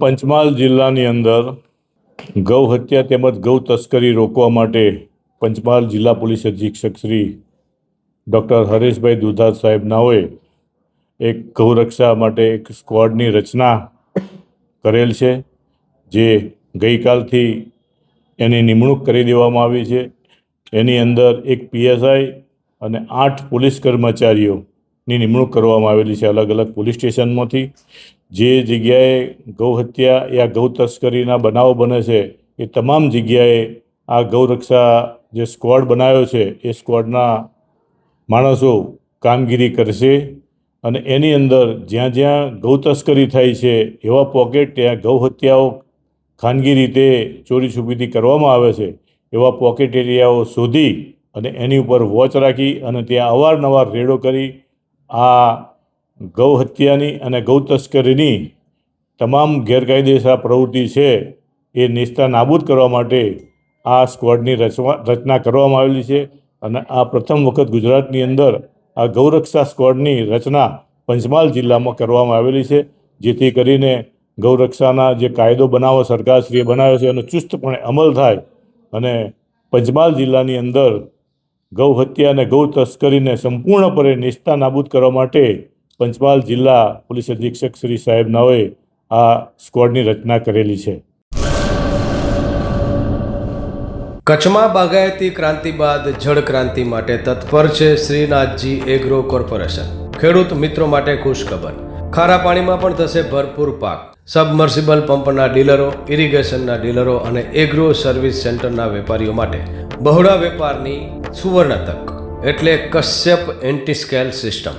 પંચમહાલ જિલ્લાની અંદર ગૌ હત્યા તેમજ ગૌ તસ્કરી રોકવા માટે પંચમહાલ જિલ્લા પોલીસ અધિક્ષક શ્રી ડૉક્ટર હરેશભાઈ દુધાર સાહેબ નાઓએ એક ગૌરક્ષા માટે એક સ્ક્વોડની રચના કરેલ છે, જે ગઈકાલથી એની નિમણૂક કરી દેવામાં આવી છે. એની અંદર એક પીએસઆઈ અને આઠ પોલીસ કર્મચારીઓની નિમણૂક કરવામાં આવેલી છે અલગ અલગ પોલીસ સ્ટેશનમાંથી. જે જગ્યાએ ગૌહત્યા યા ગૌ તસ્કરીના બનાવો બને છે, એ તમામ જગ્યાએ આ ગૌરક્ષા જે સ્ક્વોડ બનાવ્યો છે, એ સ્ક્વોડના માણસો કામગીરી કરશે અને એની અંદર જ્યાં જ્યાં ગૌ તસ્કરી થાય છે, એવા પોકેટ ત્યાં ગૌ હત્યાઓ ખાનગી રીતે ચોરી છુપીથી કરવામાં આવે છે, એવા પોકેટ એરિયાઓ શોધી અને એની ઉપર વોચ રાખી અને ત્યાં અવારનવાર રેડો કરી આ ગૌ હત્યાની અને ગૌ તસ્કરીની તમામ ગેરકાયદેસર પ્રવૃત્તિ છે એ નિષ્ઠા નાબૂદ કરવા માટે આ સ્ક્વોડની રચવા, રચના કરવામાં આવેલી છે અને આ પ્રથમ વખત ગુજરાતની અંદર આ ગૌરક્ષા સ્ક્વોડની રચના પંચમહાલ જિલ્લામાં કરવામાં આવેલી છે, જેથી કરીને ગૌરક્ષાના જે કાયદો બનાવો સરકારશ્રીએ બનાવ્યો છે એનો ચુસ્તપણે અમલ થાય અને પંચમહાલ જિલ્લાની અંદર ગૌ હત્યા અને ગૌ તસ્કરીને સંપૂર્ણપણે નિષ્ઠા નાબૂદ કરવા માટે પંચમહાલ જિલ્લા પોલીસ અધિક્ષક શ્રી સાહેબ નાઓએ આ સ્ક્વોડની રચના કરેલી છે. કચ્છમાં બાગાયતી ક્રાંતિ બાદ જળ ક્રાંતિ માટે તત્પર છે શ્રીનાથજી એગ્રો કોર્પોરેશન. ખેડૂત મિત્રો માટે ખુશખબર. ખારા પાણીમાં પણ થશે ભરપૂર પાક. સબમર્સિબલ પંપના ડીલરો, ઇરિગેશનના ડીલરો અને એગ્રો સર્વિસ સેન્ટરના વેપારીઓ માટે બહોળા વેપારની સુવર્ણ તક. એટલે કશ્યપ એન્ટી સ્કેલ સિસ્ટમ.